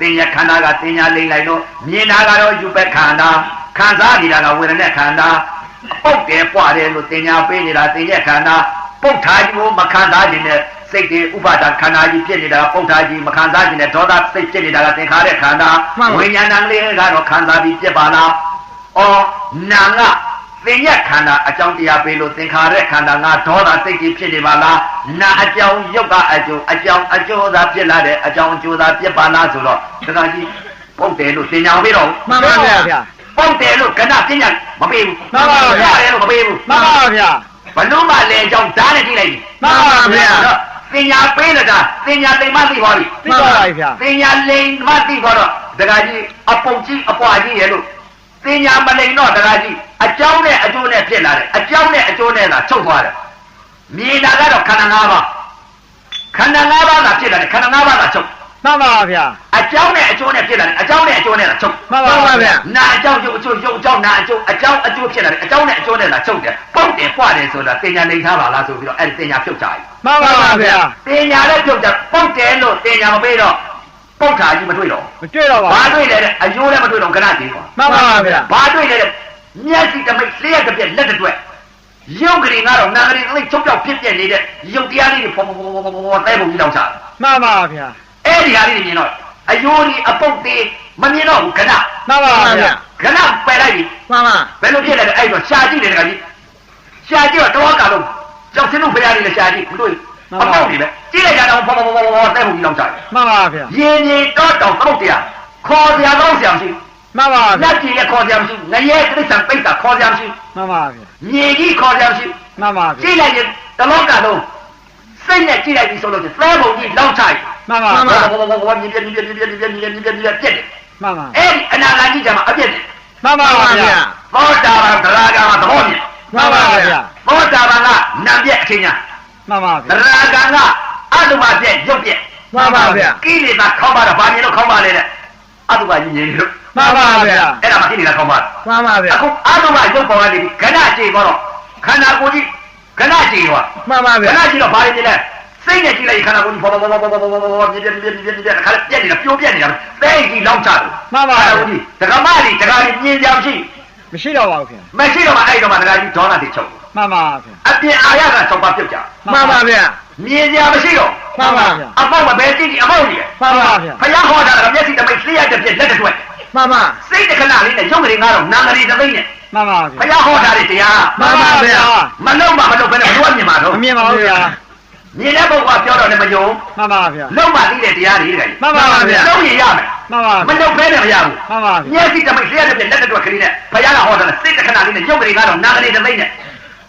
တင်ညာခန္ဓာကတင်ညာလိမ့်လိုက်လို့မြင်တာကတော့ယူပက်ခန္ဓာခံစားနေတာကဝေဒနာခန္ဓာပုတ်တယ်ပွားတယ်လို့တင်ညာပေးနေတာတင်ညာခန္ဓာပုတ်ထားကြီးကိုမခံစားခြင်းနဲ့စိတ်တွေဥပါဒခန္ဓာကြီးဖြစ်နေတာပုတ်ထားကြီးမခံစားခြင်းနဲ့ဒေါသစိတ်ဖြစ်နေတာကသင်္ခါရခန္ဓာဝိညာဏလေးကတော့ခံစားပြီးပြစ်ပါလားအော်နာက သင်ညက်ခန္ဓာအကြောင်းတရားပေးလို့သင်္ခါရခန္ဓာငါဒေါသစိတ်ကြီးဖြစ်နေပါလားနာအကြောင်းယုတ်ကအကျိုးအကြောင်းအကျိုးသာဖြစ်လာတဲ့အကြောင်းအကျိုးသာပြစ်ပါလားဆိုတော့တခါကြီးပုတ်တယ်လို့သင်ညာပေးတော့မှန်ပါဗျာဗျာပုတ်တယ်လို့ကဏပညာမပေးဘူးမှန်ပါဗျာတယ်လို့မပေးဘူးမှန်ပါဗျာဘလို့မှလည်းအကြောင်းဓာတ်နဲ့ကြည့်လိုက်ပြီမှန်ပါဗျာသင်ညာပေးလိုက်တာသင်ညာလိမ္မသိပါပြီသိပါပါဗျာသင်ညာလိမ္မသိပါတော့တခါကြီးအပုတ်ကြီးအပွားကြီးရဲ့လို့ သင်ညာမလိမ္တော့တခါကြီးအကြောင်းနဲ့အကျိုးနဲ့ဖြစ်လာတယ်အကြောင်းနဲ့အကျိုးနဲ့သာချုပ်သွားတယ်မြင်တာကတော့ခန္ဓာ၅ပါးခန္ဓာ၅ပါးသာဖြစ်လာတယ်ခန္ဓာ၅ပါးသာချုပ်မှန်ပါဗျာအကြောင်းနဲ့အကျိုးနဲ့ဖြစ်လာတယ်အကြောင်းနဲ့အကျိုးနဲ့သာချုပ်မှန်ပါပါဗျာနာအကြောင်းကျိုးအကျိုးရုပ်အကြောင်းနာအကျိုးအကြောင်းအကျိုးဖြစ်လာတယ်အကြောင်းနဲ့အကျိုးနဲ့သာချုပ်တယ်ပုတ်တယ်ပွားတယ်ဆိုတာတင်ညာလိမ့်ထားပါလားဆိုပြီးတော့အဲ့ဒီတင်ညာဖြုတ်ကြပြီမှန်ပါပါဗျာတင်ညာလည်းပြုတ်ကြပုတ်တယ်လို့တင်ညာမပေးတော့ ပုတ်တာကြီးမတွေ့တော့မတွေ့တော့ပါဘာဘူးတွေ့လဲတဲ့အယိုးလည်းမတွေ့တော့ခဏကြီးကွာမှန်ပါပါဗျာဘာတွေ့လဲတဲ့မျက်စိတမိတ်လျှက်တစ်ပြက်လက်တစ်တွက်ရုပ်ကလေးကတော့နာကလေးလေးချုပ်ပြောက်ဖြစ်ပြနေတဲ့ရုပ်တရားလေးတွေဖော်ဖော်ဖော်ဖော်ဖော်ဖော်တဲပုံကြီးတောင်ချတယ်မှန်ပါဗျာအဲ့ဒီဟာလေးတွေမြင်တော့အယိုးကြီးအပုတ်သေးမမြင်တော့ဘူးခဏမှန်ပါဗျာခဏပယ်လိုက်ပြီမှန်ပါဘယ်လိုဖြစ်လဲတဲ့အဲ့တော့ရှာကြည့်တယ်တခါကြီးရှာကြည့်တော့တော့ကလုံးကြောက်စင်းတို့ဖရားလေးလည်းရှာကြည့်မတွေ့ အပေါက်ကြီးပဲကြည့်လိုက်ကြတော့ဖော်ဖော်ဖော်ဖော်ဖော်တဲပုံကြီးတောင်ချတယ်မှန်ပါဗျာရင်ရင်တော့တောင်ပုတ်တရားခေါ်စရာကောင်းစရာမရှိမှန်ပါဘူးဗျာလက်ကြီးလည်းခေါ်စရာမရှိဘူးငရဲတိရစ္ဆာန်ပိတ်တာခေါ်စရာမရှိမှန်ပါဗျာဘူးမြေကြီးခေါ်စရာမရှိမှန်ပါဘူးကြဗျာည့်လိုက်ရင်တလောကလုံးစိတ်နဲ့ကြည့်လိုက်ပြီဆိုလို့ချင်းသဲပုံကြီးလောက်ချလိုက်မှန်ပါဘောဗျာဘောဘောဘောမြင်ပြမြင်ပြမြင်ပြမြင်ပြမြင်ပြမြင်ပြပြပြက်တယ်မှန်ပါအဲ့ဒီအနာဂတ်ကြီးကမှအပြက်တယ်မှန်ပါဗျာသောတာပန်သရဂံကသဘောမြင်မှန်ပါဗျာသောတာပန်ကနံပြက်အထင်ညာ မှန်ပါဗျာသရကံကအတုပါပြက်ရွတ်ပြက်မှန်ပါဗျာကိလေသာခေါင်းပါတာဘာမြင်လို့ခေါင်းပါလဲတဲ့အတုပါကြီးငြိမ်လို့မှန်ပါဗျာအဲ့ဒါမှကိလေသာခေါင်းပါမှန်ပါဗျာအခုအတုပါရုပ်ပေါ်ကနေခဏကြည့်ပါတော့ခန္ဓာကိုယ်ကြီးခဏကြည့်ပါမှန်ပါဗျာခဏကြည့်တော့ဘာတွေမြင်လဲိတ်နဲ့ကြည့်လိုက်ခန္ဓာကိုယ်ကြီးပေါ်ပေါ်ပေါ်ပေါ်ပေါ်ပေါ်ပြည့်ပြည့်ပြည့်ပြည့်ပြည့်ခါပြက်နေတာပြိုးပြက်နေတာပဲကြီးလောက်ချတယ်မှန်ပါဘူးဒကမလေးဒကာကြီးမြင်ကြမရှိမရှိတော့ပါဘူးခင်မရှိတော့မှအဲ့တော့မှဒကာကြီးဒေါနာတိချုပ် မှန်ပါဗျာအပြင်အာရကချုပ်ပါပြုတ်ကြမှန်ပါဗျာမြင်ကြမရှိတော့မှန်ပါဗျာအပေါက်မပဲကြည့်ကြည့်အပေါက်ကြီးမှန်ပါဗျာဖယားဟောတာကမျက်စိတမိတ်လျှက်တစ်ပြက်လက်တစ်တွက်မှန်ပါစိတ်တစ်ခဏလေးနဲ့ရုပ်ကလေးငါတော့နာငရီတစ်သိမ့်နဲ့မှန်ပါဖဗျာယားဟောတာတွေတရားမှန်ပါဗျာမလုံးမမလုံးဘယ်နဲ့ဘယ်လိုမြင်မှာတော့မမြင်ပါဘူးဗျာမြင်တဲ့ပုဂ္ဂိုလ်ကပြောတော့လည်းမယုံမှန်ပါဗျာလုံးမသိတဲ့တရားတွေတကယ်မှန်ပါဗျာလုံးရင်ရမယ်မှန်ပါမလုံးဖဲနဲ့မရဘူးမှန်ပါဗျာမျက်စိတမိတ်လျှက်တစ်ပြက်လက်တစ်တွက်ကလေးနဲ့ဖယားကဟောတာစိတ်တစ်ခဏလေးနဲ့ရုပ်ကလေးငါတော့နာငရီတစ်သိမ့်နဲ့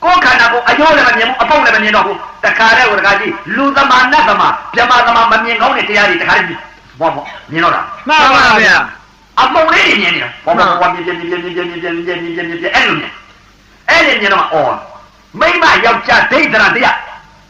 ကိုယ်ခန္ဓာကိုယ်အယိုးလည်းမမြင်ဘူးအပုပ်လည်းမမြင်တော့ဘူးတခါတည်းဝရကကြီးလူသမာနတ်သမာမြမသမာမမြင်ကောင်းတဲ့တရားတွေတခါတည်းဘောဘောမြင်တော့တာမှန်ပါဗျာအမုံလေးတွေမြင်နေတာဘောဘောဘောမြင်မြင်မြင်မြင်မြင်မြင်မြင်မြင်မြင်မြင်မြင်မြင်အဲ့လိုမြင်အဲ့ဒီမြင်တော့အော်မိမယောက်ျားဒိဋ္ဌရတရား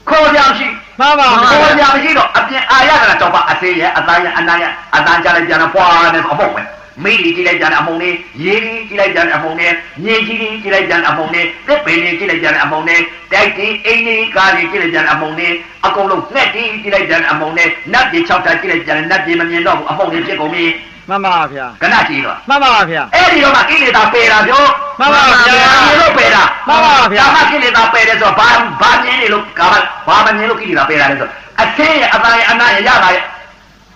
ခေါ်ကြရှိမှန်ပါခေါ်ဗျာကြမရှိတော့အပြင်အာရကလာတော့ပါအသေးရဲ့အသားရဲ့အနာရဲ့အသားကြလိုက်ကြတော့ပွားနေတော့အမုံပဲ မိကြီးကြည့်လိုက်ကြတယ်အမုံလေးရေကြီးကြည့်လိုက်ကြတယ်အမုံလေးညင်ကြီးကြည့်လိုက်ကြတယ်အမုံလေးတစ်ပင်ကြီးကြည့်လိုက်ကြတယ်အမုံလေးတိုက်တီအင်းကြီးကားကြီးကြည့်လိုက်ကြတယ်အမုံလေးအကုန်လုံးငှက်ကြီးကြည့်လိုက်ကြတယ်အမုံလေးနတ်ကြီး၆တာကြည့်လိုက်ကြတယ်နတ်ကြီးမမြင်တော့ဘူးအမုံလေးဖြစ်ကုန်ပြီမှန်ပါဗျာကနကြည့်တော့မှန်ပါဗျာအဲ့ဒီတော့မှကိလေသာပယ်တာပြောမှန်ပါဗျာဒီလိုပယ်တာမှန်ပါဗျာဒါမှကိလေသာပယ်တယ်ဆိုတော့ဘာဘာမြင်နေလို့ကာဘာမမြင်လို့ကိလေသာပယ်တာလဲဆိုတော့အသင်းရဲ့အသားရဲ့အနာရဲ့ရတာရဲ့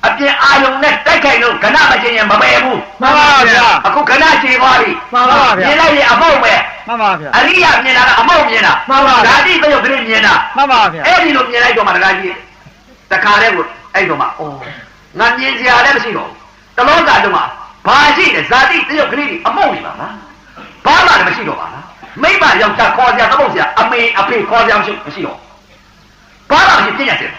အပြင်အာယုံနဲ့တိုက်ခိုက်လို့ကနမချင်းရင်မပယ်ဘူးမှန်ပါဗျာအခုကနချေသွားပြီမှန်ပါဗျာမြင်လိုက်ရင်အမောက်ပဲမှန်ပါဗျာအရိယာမြင်တာကအမောက်မြင်တာမှန်ပါဗျာဓာတိတယုတ်ကလေးမြင်တာမှန်ပါဗျာအဲ့ဒီလိုမြင်လိုက်တော့မှတခါကြီးတခါတည်းကိုအဲ့တော့မှအော်ငါမြင်စရာလည်းမရှိတော့ဘူးတလောကလုံးမှာဘာရှိလဲဇာတိတရုပ်ကလေးတွေအမုံနေပါလားဘာမှလည်းမရှိတော့ပါလားမိမယောက်ျားခေါ်စရာသမုတ်စရာအမေအဖေခေါ်စရာမရှိမရှိတော့ဘာမှမရှိပြည့်ညက်တယ်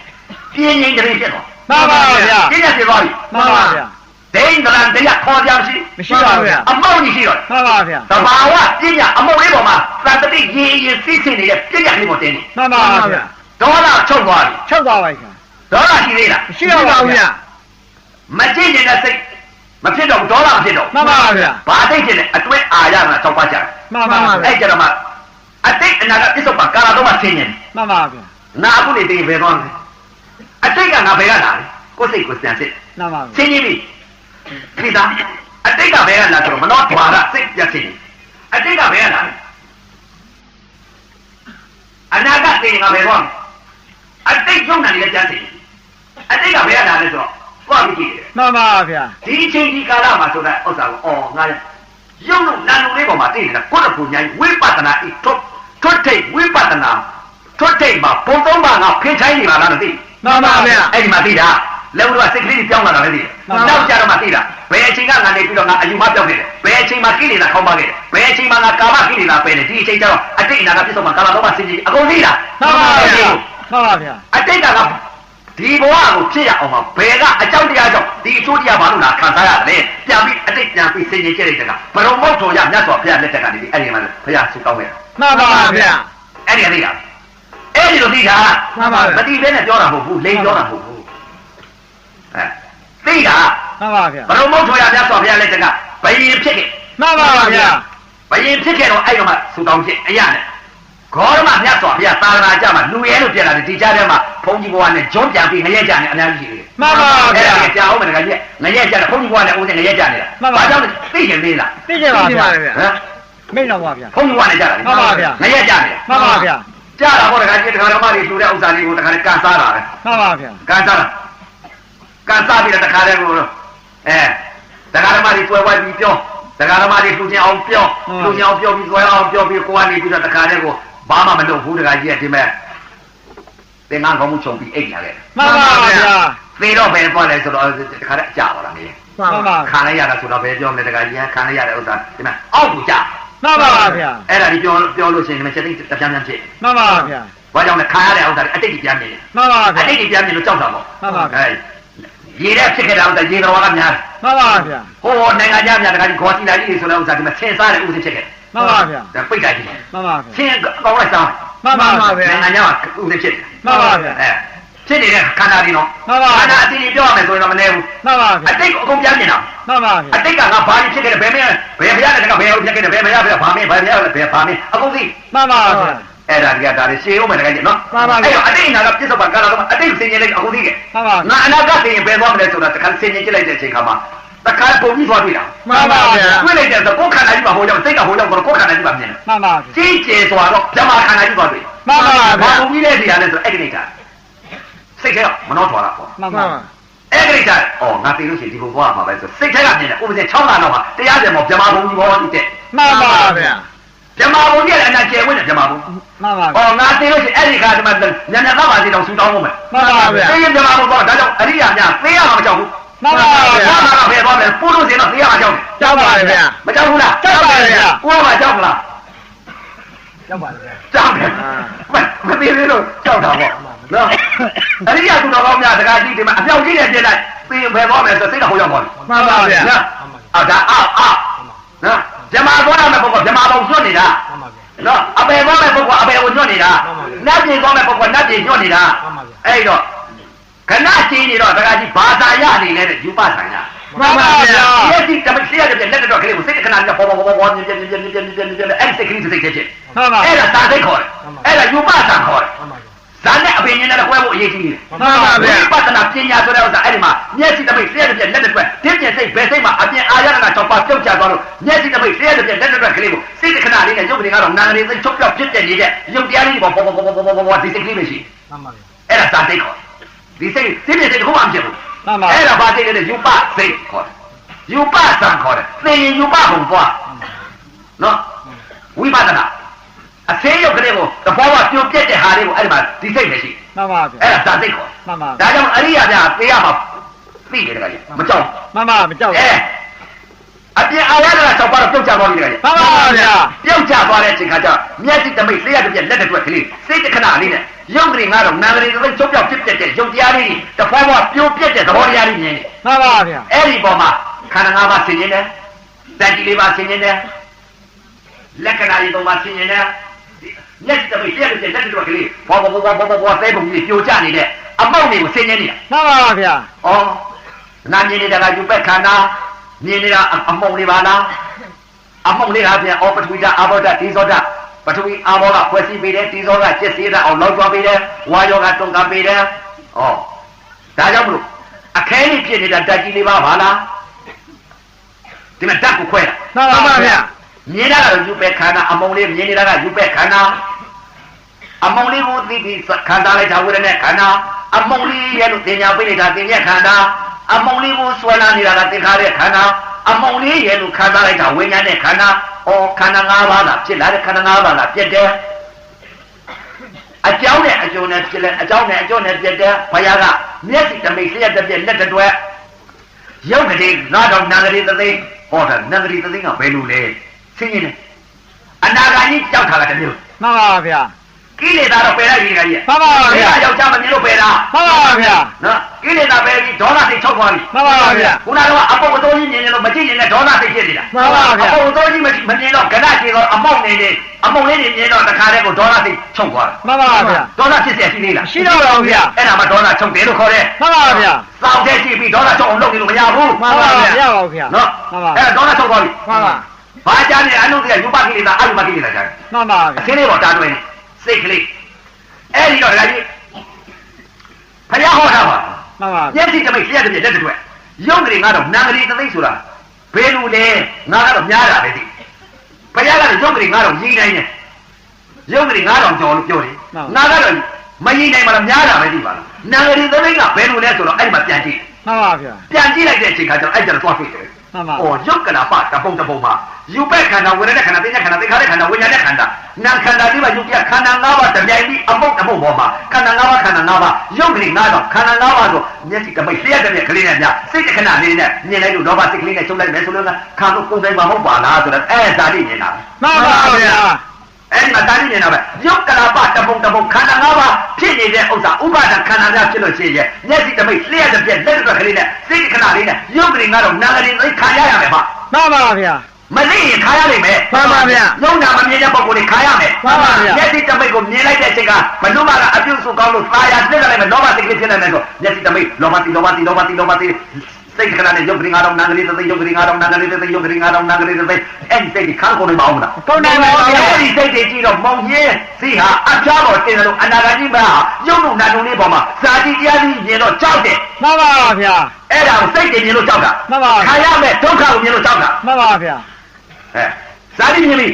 ပြင်းငိမ့်တယ်ဖြစ်တော့ မှန်ပါဗျာပြည့်ညက်တယ်သွားပြီမှန်ပါဗျာဒိန်ဒရန်တရားခေါ်စရာမရှိမရှိပါဘူးဗျာအမုံကြီးရှိတော့မှန်ပါဗျာသဘာဝပြည့်ညက်အမုံလေးပေါ်မှာသံတတိရေရင်စိတ်ဆင်နေတဲ့ပြည့်ညက်လေးပေါ်တင်နေမှန်ပါဗျာဒေါသချုပ်သွားပြီချုပ်သွားပါဗျာဒေါသရှိသေးလားမရှိတော့ပါဘူးဗျာမကြည့်နေတဲ့စိတ်မဖြစ်တော့ဘူးဒေါသမဖြစ်တော့မှန်ပါဗျာဘာသိဖြစ်လဲအတွင်းအာရမှာတောက်ပါကြတယ်မှန်ပါဗျာအဲ့ကြတော့မှအတိတ်အနာကပြစ္ဆုတ်ပါကာလာတော့မှဆင်းရင်မှန်ပါဗျာနာအခုနေတည်ဘယ်သွားလဲ အတိတ်ကငါဘယ်ကလာလဲကိုယ်စိတ်ကိုစံစစ်မှန်ပါဆင်းရင်ပြီခိတာအတိတ်ကဘယ်ကလာဆိုတော့မနောဒွါရစိတ်ပြတ်စီအတိတ်ကဘယ်ကလာလဲအနာဂတ်သိရင်ငါဘယ်တော့အတိတ်ယုံနာနေတဲ့ပြတ်စီအတိတ်ကဘယ်ကလာလဲဆိုတော့သွားပြီးကြည့်တယ်မှန်ပါဗျာဒီအချိန်ဒီကာလမှာဆိုတဲ့ဥစ္စာကိုအော်ငါလည်းရုပ်လို့နာလုံလေးပေါ်မှာသိနေတာကိုယ့်တပူညာဝိပဿနာဤထွတ်ထွတ်ထိတ်ဝိပဿနာ ထွတ်ထိတ်မှာပုံသုံးပါငါဖင်ချိုင်းနေပါလားမသိမှန်ပါဗျာအဲ့ဒီမှာသိတာလက်ဦးကစိတ်ကလေးပြောင်းလာတာပဲသိတယ်နောက်ကြတော့မှသိတာဘယ်အချိန်ကငါနေပြီးတော့ငါအယူမပြောင်းနေတယ်ဘယ်အချိန်မှာကိလေသာခေါင်းပါခဲ့တယ်ဘယ်အချိန်မှာငါကာမကိလေသာပယ်တယ်ဒီအချိန်ကျတော့အတိတ်အနာကပြစ္ဆုတ်မှာကာလတော့မှစင်ကြည်အကုန်သိတာမှန်ပါဗျာမှန်ပါဗျာအတိတ်ကဒီဘဝကိုဖြစ်ရအောင်မှာဘယ်ကအကြောင်းတရားကြောင့်ဒီအကျိုးတရားဘာလို့လားခံစားရတယ်ပြန်ပြီးအတိတ်ပြန်ပြီးစင်ကြယ်ကြတဲ့တကဘရုံမောက်တော်ရမြတ်စွာဘုရားလက်ထက်ကနေပြီးအဲ့ဒီမှာဘုရားဆုတောင်းခဲ့တာမှန်ပါဗျာအဲ့ဒီကသိတာ အဲ့ဒီလိုသိတာမှန်ပါဗျာမတိဘဲနဲ့ပြောတာမဟုတ်ဘူးလိန်ပြောတာမဟုတ်ဘူးအဲသိတာမှန်ပါဗျာဘရုံမောက်တော်ရမြတ်စွာဘုရားလက်ထက်ကဘယင်ဖြစ်ခဲ့မှန်ပါဗျာဘယင်ဖြစ်ခဲ့တော့အဲ့တော့မှဆုတောင်းခြင်းအရာနဲ့ဂေါရမမြတ်စွာဘုရားသာသနာကြမှာလူရဲလို့ပြန်လာတယ်ဒီကြားထဲမှာဘုန်းကြီးဘဝနဲ့ဂျွန်းပြန်ပြီးငရဲကြနေအများကြီးရှိတယ်မှန်ပါဗျာအဲ့ဒါကြာအောင်မယ်တခါကြီးငရဲကြတယ်ဘုန်းကြီးဘဝနဲ့ဦးစင်ငရဲကြနေတာမှန်ပါဘာကြောင့်လဲသိရင်သေးလားသိကြပါဗျာဟမ်မိတ်တော်ပါဗျာဘုန်းကြီးဘဝနဲ့ကြတာလေမှန်ပါဗျာငရဲကြနေတယ်မှန်ပါဗျာ ကြတာဟောတခါကြီးတခါဓမ္မတွေလှူတဲ့ဥစ္စာလေးကိုတခါနဲ့ကန်စားတာပဲမှန်ပါဗျာကန်စားတာကန်စားပြီးတော့တခါတည်းကိုအဲတခါဓမ္မတွေကျွဲဝိုင်းပြီးပြောတခါဓမ္မတွေလှူခြင်းအောင်ပြောလှူခြင်းအောင်ပြောပြီးကျွဲအောင်ပြောပြီးကိုကနေပြီးတော့တခါတည်းကိုဘာမှမလုပ်ဘူးတခါကြီးကဒီမဲ့သင်္ကန်းကောင်းမှုခြုံပြီးအိတ်လာခဲ့မှန်ပါဗျာသေတော့ပဲသွားလဲဆိုတော့တခါတည်းအကြပါလားမင်းမှန်ပါခံလိုက်ရတာဆိုတော့ဘယ်ပြောမလဲတခါကြီးခံလိုက်ရတဲ့ဥစ္စာဒီမဲ့အောက်ကိုကြ မှန်ပါဗျာအဲ့ဒါဒီပြောပြောလို့ရှိရင်ဒီမဲ့ချက်သိတပြန်ပြန်ဖြစ်မှန်ပါဗျာဘာကြောင့်လဲခံရတဲ့ဥစ္စာအတိတ်ကြီးပြန်နေတယ်မှန်ပါအဗျာတိတ်ကြီးပြန်နေလို့ကြောက်တာပေါ့မှန်ပါအဲရေတဲ့ဖြစ်ခဲ့တာဥစ္စာရေတော်ကများတယ်မှန်ပါဗျာဟိုနိုင်ငံခြားများတခါကြီးခေါ်စီလာကြီးဆိုတဲ့ဥစ္စာဒီမဲ့ဆင်းစားတဲ့ဥစ္စာဖြစ်ခဲ့မှန်ပါဗျာဒါပိတ်တိုက်ကြီးမှန်ပါဗျာဆင်းကောင်းလိုက်စားမှန်ပါဗျာနိုင်ငံခြားမှာဥစ္စာဖြစ်တယ်မှန်ပါဗျာအဲ ဖြစ်နေတဲ့ခန္ဓာဒီနော်မှန်ပါခန္ဓာအတိတ်ပြောရမယ်ဆိုရင်တော့မနေဘူးမှန်ပါဗျာအတိတ်ကိုအကုန်ပြန်နေတာမှန်ပါဗျာအတိတ်ကငါဘာကြီးဖြစ်ခဲ့တယ်ဘယ်မင်းဘယ်ဘုရားလည်းကဘယ်လိုဖြစ်ခဲ့တယ်ဘယ်မရဘယ်ဘာမင်းဘယ်ဘုရားလည်းဘယ်ဘာမင်းအကုန်သိမှန်ပါဗျာအဲ့ဒါကြီးကဒါတွေရှင်းအောင်မယ်တကယ်ကြီးနော်မှန်ပါဗျာအဲ့တော့အတိတ်အနာကပြစ္ဆုတ်ပံကာလတော့အတိတ်စင်ရင်လည်းအကုန်သိခဲ့မှန်ပါငါအနာကသိရင်ဘယ်သွားမလဲဆိုတာတခါစင်ရင်ကြည့်လိုက်တဲ့အချိန်ခါမှာတခါပုံပြီးသွားပြီလားမှန်ပါဗျာတွေ့လိုက်တဲ့ဆိုကိုယ်ခန္ဓာကြီးမှာဟိုကြောင့်စိတ်ကဟိုကြောင့်ကိုယ်ခန္ဓာကြီးမှာမြင်တယ်မှန်ပါဗျာကြီးကျယ်စွာတော့ဓမ္မခန္ဓာကြီးသွားပြီမှန်ပါဗျာဘာပုံပြီးတဲ့နေရာလဲဆိုအဲ့ဒီနေတာ စိတ်ထဲကမနှောထွာတာပေါ့မှန်ပါအဲ့ဒီကြအော်ငါသိလို့ရှိရင်ဒီဘုံသွားမှာပဲဆိုစိတ်ထဲကမြင်တယ်ဥပဒေ6လတော့ဟာတရားတယ်မောဗြဟ္မာဘုံကြီးဘောတိတဲ့မှန်ပါဗျာဗြဟ္မာဘုံကြီးလည်းအနာကျယ်ဝင်းတယ်ဗြဟ္မာဘုံမှန်ပါဗျာအော်ငါသိလို့ရှိရင်အဲ့ဒီခါဒီမှာညညသားပါစီတော့ဆူတောင်းဖို့မယ်မှန်ပါဗျာသိရင်ဗြဟ္မာဘုံတော့ဒါကြောင့်အရိယာများသိရမှာမကြောက်ဘူးမှန်ပါဗျာဘာမှတော့ဘယ်သွားမလဲပို့လို့စင်တော့သိရမှာကြောက်တယ်ကြောက်ပါဗျာမကြောက်ဘူးလားကြောက်ပါဗျာကိုယ်ကကြောက်မလားကြောက်ပါဗျာကြောက်တယ်မမသိသေးလို့ကြောက်တာပေါ့ နော်အရိယာသူတော်ကောင်းများတကားကြီးဒီမှာအပြောက်ကြီးနဲ့ပြင်လိုက်သိရင်ဘယ်သွားမလဲဆိုစိတ်ကဟိုရောက်သွားပြီမှန်ပါဗျာနော်အော်ဒါအောက်အောက်နော်ဇမာသွားရမယ့်ပုဂ္ဂိုလ်ဇမာပုံစွတ်နေတာနော်အပေသွားမယ့်ပုဂ္ဂိုလ်အပေကိုညွတ်နေတာနတ်ပြည်သွားမယ့်ပုဂ္ဂိုလ်နတ်ပြည်ညွတ်နေတာအဲ့တော့ခဏချင်းနေတော့တကားကြီးဘာသာရနေလဲတဲ့ယူပဆိုင်ရမှန်ပါဗျာဒီစီတမစီရတဲ့လက်တော့ကလေးကိုစိတ်ခဏနဲ့ပေါ်ပေါ်ပေါ်ပေါ်ပြင်းပြင်းပြင်းပြင်းပြင်းပြင်းပြင်းအဲ့စိတ်ကလေးစိတ်ဖြစ်ဖြစ်မှန်ပါအဲ့ဒါသာစိတ်ခေါ်တယ်အဲ့ဒါယူပဆံခေါ်တယ်ဇာနဲ့ အပင်ရင်းနဲ့ခွဲဖို့အရေးကြီးတယ်မှန်ပါဗျာဝိပဿနာပညာဆိုတဲ့ဥစ္စာအဲ့ဒီမှာမျက်စိတပိတ်ဆရာတစ်ပြက်လက်တစ်ပြက်တင်းကျင်စိတ်ဘယ်စိတ်မှာအပြင်အာရဏနာ၆ပါးပြုတ်ကျသွားလို့မျက်စိတပိတ်ဆရာတစ်ပြက်လက်တစ်ပြက်ကလေးကိုစိတ်တစ်ခဏလေးနဲ့ရုပ်ကလေးကတော့နာငယ်စိတ်ချုပ်ပြောက်ဖြစ်တဲ့နေတဲ့ရုပ်တရားလေးပေါ်ပေါ်ပေါ်ပေါ်ပေါ်ပေါ်ပေါ်ဒီစိတ်ကလေးပဲရှိအဲ့ဒါသာစိတ်ခေါ်ဒီစိတ်စိတ်နဲ့စိတ်တစ်ခုမှမဖြစ်ဘူးမှန်ပါအဲ့ဒါဘာစိတ်လဲယူပစိတ်ခေါ်တယ်ယူပဆံခေါ်တယ်သိရင်ယူပဘုံသွားနော်ဝိပဿနာ အသေးရုပ်ကလေးကိုတဘောကပြုတ်ပြက်တဲ့ဟာလေးကိုအဲ့ဒီမှာဒီစိတ်ပဲရှိမှန်ပါဗျာအဲ့ဒါသာစိတ်ခေါ်မှန်ပါဒါကြောင့်အရိယာများသိရမှာသိတယ်တကယ်မကြောက်မှန်ပါမကြောက်အဲအပြင်အာရက၆ပါးတော့ပြုတ်ကျသွားပြီတကယ်မှန်ပါဗျာပြုတ်ကျသွားတဲ့အချိန်ခါကျမျက်စိတမိတ်လျှက်တစ်ပြက်လက်တစ်တွက်ကလေးစိတ်တစ်ခဏလေးနဲ့ရုပ်ကလေးငါတော့နာငလေးတစ်ချုပ်ပြောက်ဖြစ်ပြတဲ့ရုပ်တရားလေးတဖွာဖွာပြိုးပြက်တဲ့သဘောတရားလေးမြင်နေမှန်ပါဗျာအဲ့ဒီပေါ်မှာခန္ဓာ၅ပါးဆင်ခြင်တယ်တန်ကြီးလေးပါဆင်ခြင်တယ်လက္ခဏာလေးသုံးပါဆင်ခြင်တယ် လက်တပိတ်ပြက်တဲ့လက်တစ်တွက်ကလေးဘောဘောဘောဘောဘောဘောသဲပုံကြီးပြိုကျနေတဲ့အမောက်တွေကိုဆင်ခြင်နေတာမှန်ပါဗျာဩနာမြင်နေတာကယူပက်ခန္ဓာမြင်နေတာအမုံလေးပါလားအမုံလေးဟာပြန်ဩပထဝီဓာတ်အာဘောဓာတ်ဒီဇောဓာတ်ပထဝီအာဘောကဖွဲ့စည်းပေးတယ်ဒီဇောကကျက်စေးတာအောင်လောက်သွားပေးတယ်ဝါယောကတုံကပေးတယ်ဩဒါကြောင့်မလို့အခဲလေးဖြစ်နေတာဓာတ်ကြီးလေးပါပါလားဒီမှာဓာတ်ကိုခွဲတာမှန်ပါဗျာမြင်တာကတော့ယူပဲခန္ဓာအမုံလေးမြင်နေတာကယူပဲခန္ဓာ အမုံလေးကိုသိပြီးခန္ဓာလိုက်တာဝေဒနာခန္ဓာအမုံလေးရဲ့လို့တင်ညာပိနေတာတင်ညာခန္ဓာအမုံလေးကိုဆွဲလာနေတာကသင်္ခါရခန္ဓာအမုံလေးရဲ့လို့ခန္ဓာလိုက်တာဝိညာဉ်နဲ့ခန္ဓာအော်ခန္ဓာ၅ပါးကဖြစ်လာတဲ့ခန္ဓာ၅ပါးကပြည့်တယ်အကြောင်းနဲ့အကျိုးနဲ့ဖြစ်လဲအကြောင်းနဲ့အကျိုးနဲ့ပြည့်တယ်ဘုရားကမျက်စိတမိတ်လျှက်တစ်ပြက်လက်တစ်တွဲရုပ်ကလေးငါတော့နာကလေးသသိန်းဟောတာနာကလေးသသိန်းကဘယ်လိုလဲဆင်းရဲတယ်အနာဂါကြီးကြောက်တာကတစ်မျိုးမှန်ပါဗျာ ကိလေသာတော့ပယ်လိုက်ပြီခါကြီး မှန်ပါဗျာ ယောက်ျားမမြင်လို့ပယ်တာ မှန်ပါဗျာ နော်ကိလေသာပယ်ပြီးဒေါသစိတ်ချုပ်သွားပြီ မှန်ပါဗျာ ခုနကတော့အပုပ်အသိုးကြီးမြင်နေလို့မကြည့်ရင်လည်းဒေါသစိတ်ဖြစ်နေတာ မှန်ပါဗျာ အပုပ်အသိုးကြီးမမမြင်တော့ကဏကျေတော့အမောက်နေနေအမုံလေးတွေမြင်တော့တခါတည်းကိုဒေါသစိတ်ချုပ်သွားတယ် မှန်ပါဗျာ ဒေါသဖြစ်เสียရှိသေးလား ရှိတော့ပါဘူးဗျာ အဲ့ဒါမှဒေါသချုပ်တယ်လို့ခေါ်တယ် မှန်ပါဗျာ စောင့်တဲ့ကြည့်ပြီးဒေါသချုပ်အောင်လုပ်နေလို့မရဘူး မှန်ပါဗျာရပါဘူးဗျာ နော် မှန်ပါ အဲ့ဒါဒေါသချုပ်သွားပြီ မှန်ပါ ဘာကြမ်းနေအနုတ္တိယယူပကိလေသာအယူပကိလေသာကြမ်း မှန်ပါ အ ဗျာ စင်းလေးတော့တားတွင် စိတ်ကလေးအဲ့ဒီတော့ဒကာကြီးဖယားဟောတာပါမှန်ပါမျက်စိတမိတ်လျှက်တစ်ပြက်လက်တစ်တွက်ရုပ်ကလေးငါတော့နံကလေးသသိဆိုတာဘယ်လိုလဲငါကတော့များတာပဲဒီဖယားကတော့ရုပ်ကလေးငါတော့ရည်နိုင်တယ်ရုပ်ကလေးငါတော့ကြော်လို့ပြောတယ်ငါကတော့မရည်နိုင်မှလားများတာပဲဒီပါလားနံကလေးသသိကဘယ်လိုလဲဆိုတော့အဲ့ဒီမှာပြန်ကြည့်မှန်ပါဗျာပြန်ကြည့်လိုက်တဲ့အချိန်ခါကျတော့အဲ့ကျတော့သွားဖြစ်တယ် မှန်ပါ။အော်ရုပ်ကလာပတပုံတပုံမှာယူပက်ခန္ဓာဝေဒနာခန္ဓာသိညာခန္ဓာသိခါတဲ့ခန္ဓာဝိညာဉ်နဲ့ခန္ဓာနာခန္ဓာဒီမှာယုတ်ပြခန္ဓာ၅ပါးတပြိုင်ပြီးအပုတ်တပုတ်ပေါ်မှာခန္ဓာ၅ပါးခန္ဓာ၅ပါးရုပ်ကလေး၅တော့ခန္ဓာ၅ပါးဆိုမျက်စိတမိတ်လျှက်တဲ့ကလေးနဲ့များစိတ်တခဏလေးနဲ့မြင်လိုက်လို့လောဘစိတ်ကလေးနဲ့ချုပ်လိုက်မယ်ဆိုလို့ခါလို့ပုံတိုင်းမှာမဟုတ်ပါလားဆိုတော့အဲ့ဒါလေးမြင်တာမှန်ပါဗျာ အဲ့ဒီမှာတာလိနေတာပဲရုပ်ကလာပတပုံတပုံခန္ဓာ၅ပါးဖြစ်နေတဲ့ဥစ္စာဥပါဒခန္ဓာများဖြစ်လို့ရှိရင်မျက်စိတမိတ်လျှက်တဲ့ပြက်လက်တစ်ကလေးနဲ့စိတ်တခဏလေးနဲ့ရုပ်ကလေး၅တော့နာကလေးသိခါရရမယ်ပါမှန်ပါဗျာမသိရင်ခါရလိမ့်မယ်မှန်ပါဗျာလုံးတာမမြင်တဲ့ပုံကိုယ်တွေခါရမယ်မှန်ပါဗျာမျက်စိတမိတ်ကိုမြင်လိုက်တဲ့အချိန်ကဘလို့မှကအပြုတ်စုကောင်းလို့သာယာတက်လိုက်မယ်လောဘစိတ်ကလေးဖြစ်နေမယ်ဆိုမျက်စိတမိတ်လောဘတိလောဘတိလောဘတိလောဘတိ စိတ်ကလေးနဲ့ရုပ်ကလေးငါတော့နာကလေးသိရုပ်ကလေးငါတော့နာကလေးသိရုပ်ကလေးငါတော့နာကလေးသိအဲ့ဒီစိတ်ကခါကုန်နေမအောင်လားပုံနိုင်ပါဗျာအဲ့ဒီစိတ်တွေကြည့်တော့မောင်ကြီးစီဟာအပြားပေါ်တင်တယ်လို့အနာဂတ်ကြီးမဟာရုပ်လုံးနာတုံလေးပေါ်မှာဇာတိတရားကြီးမြင်တော့ကြောက်တယ်မှန်ပါဗျာအဲ့ဒါကိုစိတ်တွေမြင်လို့ကြောက်တာမှန်ပါခါရမယ်ဒုက္ခကိုမြင်လို့ကြောက်တာမှန်ပါဗျာအဲဇာတိမြင်ပြီ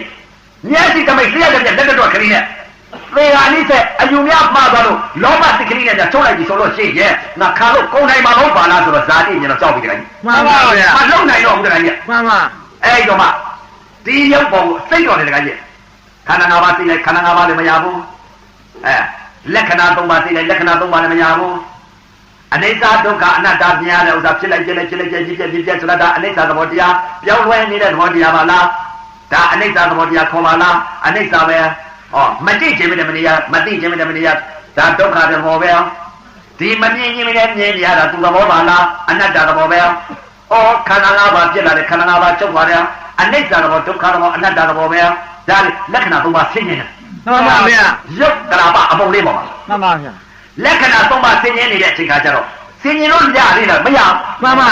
မျက်စိတမိတ်လျှက်တဲ့လက်တော့ခရီးနဲ့ သေဟာနိစေအယူများမှားသွားလို့လောဘစိတ်ကလေးနဲ့ကြချုပ်လိုက်ပြီဆိုလို့ရှိရင်ငါခါလို့ကုန်နိုင်မှာမဟုတ်ပါလားဆိုတော့ဇာတိမြင်တော့ကြောက်ပြီတခါကြီးမှန်ပါဗျာမလုံနိုင်တော့ဘူးတခါကြီးမှန်ပါအဲ့တော့မှဒီရုပ်ပေါ်ကိုစိတ်တော်တယ်တခါကြီးခန္ဓာ၅ပါးသိလိုက်ခန္ဓာ၅ပါးလည်းမရဘူးအဲလက္ခဏာ၃ပါးသိလိုက်လက္ခဏာ၃ပါးလည်းမရဘူးအနိစ္စဒုက္ခအနတ္တမြင်ရတဲ့ဥစ္စာဖြစ်လိုက်ဖြစ်လိုက်ဖြစ်လိုက်ဖြစ်ဖြစ်ဖြစ်ဖြစ်ဆိုတာဒါအနိစ္စသဘောတရားပြောင်းလဲနေတဲ့သဘောတရားပါလားဒါအနိစ္စသဘောတရားခေါ်ပါလားအနိစ္စပဲ ဩမသိခြင်းမနဲ့မနေရမသိခြင်းမနဲ့မနေရဒါဒုက္ခသဘောပဲဒီမမြင်ခြင်းမနဲ့မြင်ရတာသူသဘောပါလားအနတ္တသဘောပဲဩခန္ဓာ၅ပါးဖြစ်လာတဲ့ခန္ဓာ၅ပါးချုပ်သွားတယ်အနိစ္စသဘောဒုက္ခသဘောအနတ္တသဘောပဲဒါလက္ခဏာ၃ပါးသိနေတယ်မှန်ပါဗျာရုပ်ကလာပအပုံလေးပေါ်မှာမှန်ပါဗျာလက္ခဏာသုံးပါးဆင်းရဲနေတဲ့အချိန်ခါကျတော့ဆင်းရဲလို့ရသေးလားမရဘူးမှန်ပါ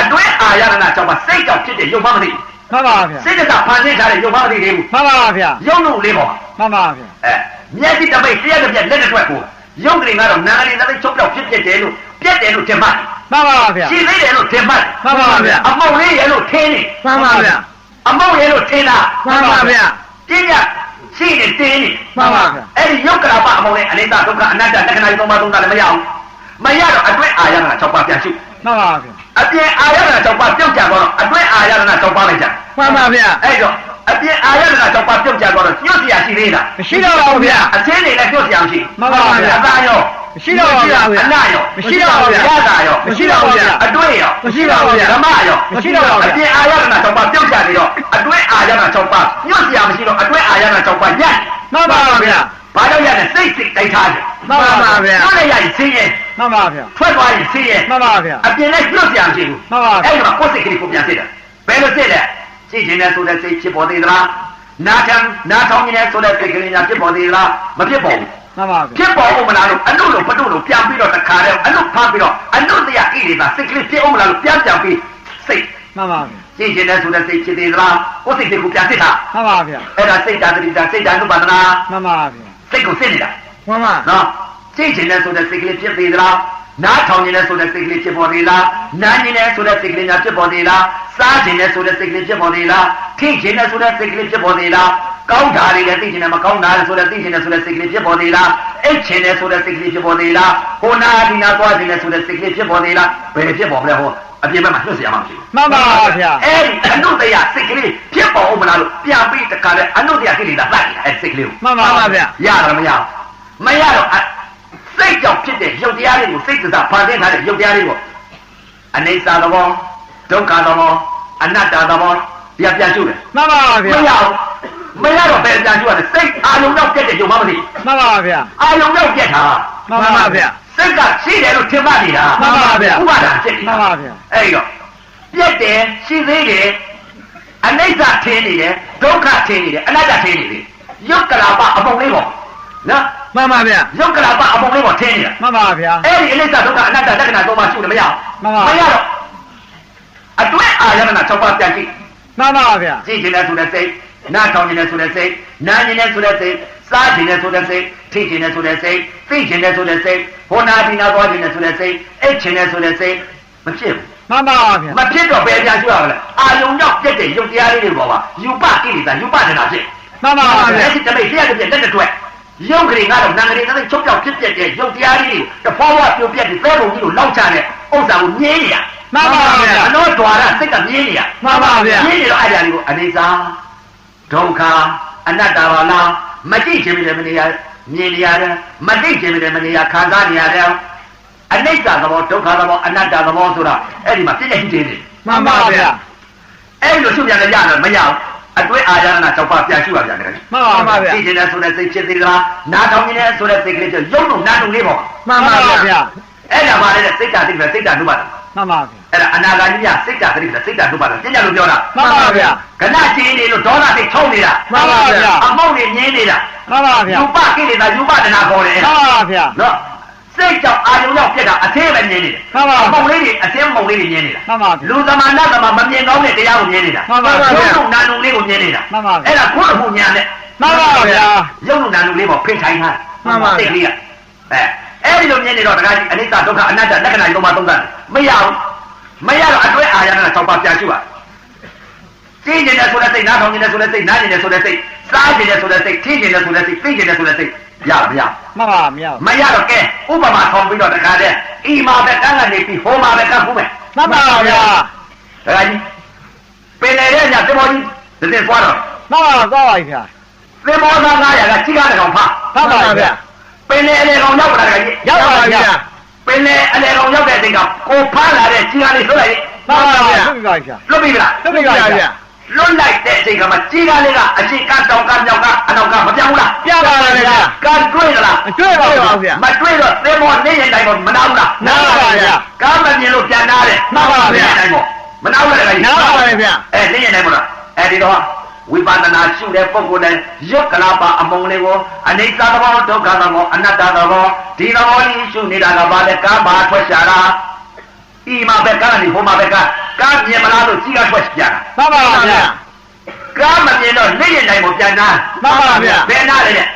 အတွင်းအာရဏကြောင့်ပါစိတ်ကြောင့်ဖြစ်တဲ့ရုပ်မမသိ မှန်ပါဗျာစိတ်ကဖန်ဆင်းထားတဲ့ရုပ်မမသိသေးဘူးမှန်ပါဗျာရုပ်လုံးလေးပေါ်မှာမှန်ပါဗျာအဲမျက်စိတပိတ်တရားတစ်ပြက်လက်တစ်ထွက်ကိုရုပ်ကလေးကတော့နာရီသက်ချုပ်ပြောက်ဖြစ်ဖြစ်တယ်လို့ပြက်တယ်လို့ထင်မှတ်မှန်ပါဗျာရှင်းသေးတယ်လို့ထင်မှတ်မှန်ပါဗျာအမောက်လေးရဲ့လို့ထင်းနေမှန်ပါဗျာအမောက်ရဲ့လို့ထင်းတာမှန်ပါဗျာပြင်းရရှိနေတင်းနေမှန်ပါဗျာအဲ့ဒီယုတ်ကလာပအမောင်နဲ့အနိစ္စဒုက္ခအနတ္တလက္ခဏာသုံးပါးသုံးတာလည်းမရအောင်မရတော့အတွင်းအာရဏ6ပါးပြန်ရှုမှန်ပါဗျာ အပြင်အာရဏ၆ပါးပြုတ်ကြသွားတော့အတွင်းအာရဏ၆ပါးလိုက်ကြမှန်ပါဗျာအဲ့တော့အပြင်အာရဏ၆ပါးပြုတ်ကြသွားတော့ညှို့စရာရှိသေးလားမရှိတော့ပါဘူးဗျာအချင်းတွေလည်းညှို့စရာမရှိမှန်ပါဗျာအသာရောမရှိတော့ပါဘူးဗျာအနာရောမရှိတော့ပါဘူးဗျာရတာရောမရှိတော့ပါဘူးဗျာအတွင်းရောမရှိတော့ပါဘူးဗျာဓမ္မရောမရှိတော့ပါဘူးအပြင်အာရဏ၆ပါးပြုတ်ကြနေတော့အတွင်းအာရဏ၆ပါးညှို့စရာမရှိတော့အတွင်းအာရဏ၆ပါးညက်မှန်ပါဗျာဘာကြောင့်ရလဲစိတ်စိတ်တိုက်ထားတယ်မှန်ပါဗျာဘုရားရရင်စင်းရဲ့ မှန်ပါဗျာထွက်သွားရင်ဆင်းရဲမှန်ပါဗျာအပြင်နဲ့ပြုတ်ပြန်ရှိဘူးမှန်ပါဗျာအဲ့ဒီမှာကိုယ်စိတ်ကလေးကိုပြန်စစ်တယ်ဘယ်လိုစစ်လဲကြည့်ခြင်းနဲ့ဆိုတဲ့စိတ်ဖြစ်ပေါ်သေးသလားနာထံနာထောင်ခြင်းနဲ့ဆိုတဲ့စိတ်ကလေးညာဖြစ်ပေါ်သေးသလားမဖြစ်ပေါ်ဘူးမှန်ပါဗျာဖြစ်ပေါ်အောင်မလားလို့အနုလို့ပတုလို့ပြန်ပြီးတော့တခါတည်းအနုဖမ်းပြီးတော့အနုတရားဣရိသာစိတ်ကလေးဖြစ်အောင်မလားလို့ပြန်ပြန်ပြီးစိတ်မှန်ပါဗျာကြည့်ခြင်းနဲ့ဆိုတဲ့စိတ်ဖြစ်သေးသလားကိုယ်စိတ်ကိုပြန်စစ်တာမှန်ပါဗျာအဲ့ဒါစိတ်ဓာတ်တိတာစိတ်ဓာတ်ဥပါဒနာမှန်ပါဗျာစိတ်ကိုစစ်နေတာမှန်ပါနော် စိတ်ချင်တဲ့ဆိုတဲ့စိတ်ကလေးဖြစ်သေးသလား နားထောင်နေတဲ့ဆိုတဲ့စိတ်ကလေးဖြစ်ပေါ်သေးလားနားနေတဲ့ဆိုတဲ့စိတ်ကလေးများဖြစ်ပေါ်သေးလားစားနေတဲ့ဆိုတဲ့စိတ်ကလေးဖြစ်ပေါ်သေးလားထိချင်တဲ့ဆိုတဲ့စိတ်ကလေးဖြစ်ပေါ်သေးလားကောင်းတာတွေလည်းသိချင်တယ်မကောင်းတာတွေဆိုတဲ့သိချင်တယ်ဆိုတဲ့စိတ်ကလေးဖြစ်ပေါ်သေးလားအိတ်ချင်တယ်ဆိုတဲ့စိတ်ကလေးဖြစ်ပေါ်သေးလားဟိုနာဒီနာသွားချင်တယ်ဆိုတဲ့စိတ်ကလေးဖြစ်ပေါ်သေးလားဘယ်ဖြစ်ပေါ်မလဲဟောအပြင်ဘက်မှာလွတ်เสียမှာမရှိဘူး မှန်ပါဗျာ အဲ့ဒီအနုတ္တယစိတ်ကလေးဖြစ်ပေါ်အောင်မလားလို့ပြန်ပြီးတခါလဲအနုတ္တယကိလေသာတတ်နေတာအဲ့ဒီစိတ်ကလေးကို မှန်ပါဗျာ ရတာမရဘူးမရတော့အ စိတ်ကြောင့်ဖြစ်တဲ့ရုပ်တရားလေးကိုစိတ်ကစားဖန်ဆင်းထားတဲ့ရုပ်တရားလေးကိုအနေစာသဘောဒုက္ခသဘောအနတ္တသဘောပြပြန်ရှုတယ်မှန်ပါမဗျာရဘူးမရတော့ဘယ်ပြန်ရှုရလဲစိတ်အာယုံတော့ပြတ်တဲ့ရုပ်မမသိမှန်ပါဗျာအာယုံတော့ပြတ်တာမှန်ပါဗျာစိတ်ကရှိတယ်လို့ထင်မှတ်နေတာမှန်ပါဗျာဥပါဒာဖြစ်နေမှန်ပါဗျာအဲ့ဒီတော့ပြက်တယ်ရှိသေးတယ်အနိစ္စထင်းနေတယ်ဒုက္ခထင်းနေတယ်အနတ္တထင်းနေတယ်ယုတ်ကလာပအပုံလေးပေါ့ နော်မှန်ပါဗျာယုတ်ကလာပအပုံလေးပေါ့ထင်းနေတာမှန်ပါဗျာအဲ့ဒီအနိစ္စဒုက္ခအနတ္တလက္ခဏာသုံးပါးရှုတယ်မရအောင်မှန်ပါမရတော့အတွဲအာရဏ၆ပါးပြန်ကြည့်မှန်ပါဗျာကြည့်ခြင်းနဲ့ဆိုတဲ့စိတ်နားထောင်ခြင်းနဲ့ဆိုတဲ့စိတ်နားခြင်းနဲ့ဆိုတဲ့စိတ်စားခြင်းနဲ့ဆိုတဲ့စိတ်ထိခြင်းနဲ့ဆိုတဲ့စိတ်သိခြင်းနဲ့ဆိုတဲ့စိတ်ဟောနာဒီနာသွားခြင်းနဲ့ဆိုတဲ့စိတ်အိတ်ခြင်းနဲ့ဆိုတဲ့စိတ်မဖြစ်ဘူးမှန်ပါဗျာမဖြစ်တော့ဘယ်ပြန်ကျွရမလဲအာယုံရောက်ပြက်တဲ့ယုတ်တရားလေးတွေပေါ်မှာယူပကိလေသာယူပဒနာဖြစ်မှန်ပါဗျာအဲ့ဒီတမိတ်တရားတစ်ပြက်တက်တဲ့အတွက် ယုတ်ကလေးကတော့နံကလေးနဲ့ချုပ်ကြောက်ဖြစ်ပြက်တဲ့ယုတ်တရားလေးတွေတဖွာဖွာပြိုပြက်တဲ့သဲပုံကြီးကိုလောက်ချတဲ့ဥစ္စာကိုမြင်းနေရမှန်ပါဗျာအနောဒွါရစိတ်ကမြင်းနေရမှန်ပါဗျာမြင်းနေတော့အဲ့ဒါလေးကိုအနေစာဒုက္ခအနတ္တပါလားမကြည့်ခြင်းမနေမနေရမြင်နေရတယ်မသိခြင်းမနေမနေရခံစားနေရတယ်အနိစ္စသဘောဒုက္ခသဘောအနတ္တသဘောဆိုတာအဲ့ဒီမှာပြည့်တဲ့ရှိသေးတယ်မှန်ပါဗျာအဲ့လိုရှုပြန်လည်းရတယ်မရဘူး အတွဲအာရဏ၆ပါးပြန်ရှုရပြန်တယ်မှန်ပါဗျာသိခြင်းနဲ့ဆိုတဲ့စိတ်ဖြစ်သေးလားနားထောင်ခြင်းနဲ့ဆိုတဲ့စိတ်ကလေးဖြစ်ရုပ်လုံးနားလုံးလေးပေါ့မှန်ပါဗျာအဲ့ဒါပါလေစိတ်ဓာတ်တိပဲစိတ်ဓာတ်နုပါဒမှန်ပါဗျာအဲ့ဒါအနာဂါကြီးကစိတ်ဓာတ်တိပဲစိတ်ဓာတ်နုပါဒပြညာလို့ပြောတာမှန်ပါဗျာခဏကျင်းနေလို့ဒေါသစိတ်ထုံနေတာမှန်ပါဗျာအမောက်တွေငင်းနေတာမှန်ပါဗျာယူပကိလေသာယူပဒနာခေါ်တယ်မှန်ပါဗျာနော် စိတ်ကြောင့်အာယုံရောက်ပြက်တာအသေးပဲငင်းနေတယ်မှန်ပါအမောက်လေးတွေအသေးမုံလေးတွေငင်းနေတာမှန်ပါဗျာလူသမာနသမာမမြင်ကောင်းတဲ့တရားကိုမြင်နေတာမှန်ပါဗျာရုပ်လုံးနာနုလေးကိုမြင်နေတာမှန်ပါဗျာအဲ့ဒါခုအမှုညာနဲ့မှန်ပါဗျာရုပ်လုံးနာနုလေးပေါ်ဖိတ်ထိုင်းထားမှန်ပါဗျာစိတ်လေးကအဲအဲ့ဒီလိုမြင်နေတော့တခါကြီးအနိစ္စဒုက္ခအနတ္တလက္ခဏာတွေတော့မှသုံးသပ်တယ်မရဘူးမရတော့အတွဲအာရဏ၆ပါးပြန်ရှုပါကြည့်နေတယ်ဆိုတဲ့စိတ်နားထောင်နေတယ်ဆိုတဲ့စိတ်နားနေတယ်ဆိုတဲ့စိတ်စားနေတယ်ဆိုတဲ့စိတ်ထိနေတယ်ဆိုတဲ့စိတ်သိနေတယ်ဆိုတဲ့စိတ် ရပါမရမှန်ပါဗျာမရတော့ကဲဥပမာဆောင်ပြီးတော့တခါတည်းဤမှာပဲကန်းကနေပြီးဟိုမှာပဲကန်းခုမယ်မှန်ပါဗျာတခါကြီးပင်လေတဲ့ညသင်္ဘောကြီးတစ်တင်သွားတော့မှန်ပါသွားပါဗျာသင်္ဘောသား900ကကြီးကားတဲ့ကောင်ဖာမှန်ပါဗျာပင်လေအလေကောင်ရောက်လာတယ်ကြီးရောက်ပါဗျာပင်လေအလေကောင်ရောက်တဲ့အချိန်ကကိုဖားလာတဲ့ကြီးကားလေးဆွလိုက်မှန်ပါဗျာဟုတ်ပါဗျာလွတ်ပြီလားဟုတ်ပါဗျာ လွတ်လိုက်တဲ့အချိန်ကမှကြီးကားလေးကအရှိကတောင်ကမြောက်ကအနောက်ကမပြောင်းဘူးလားပြပါပါဗျာကတွေ့သလားအတွေ့ပါဗျာမတွေ့တော့သင်္ဘောနေရင်တိုင်းတော့မနာဘူးလားနားပါဗျာကားမမြင်လို့ပြန်နာတယ်မှန်ပါဗျာနေရင်တိုင်းပေါ့မနာဘူးလေနားပါဗျာအဲနေရင်တိုင်းပေါ့လားအဲဒီတော့ဝိပဿနာရှုတဲ့ပုဂ္ဂိုလ်နဲ့ရုပ်ကလာပအမုံလေးကိုအနိစ္စသဘောဒုက္ခသဘောအနတ္တသဘောဒီသဘောလေးရှုနေတာကဘာလဲကားဘာထွက်ရှာတာ ဤမှာပဲကားနေဟိုမှာပဲကားကားမြင်မလားလို့ကြီးကထွက်ရှာတာမှန်ပါဗျာကားမမြင်တော့နေရင်တိုင်းပေါ့ပြန်နာမှန်ပါဗျာဘယ်နာလဲတဲ့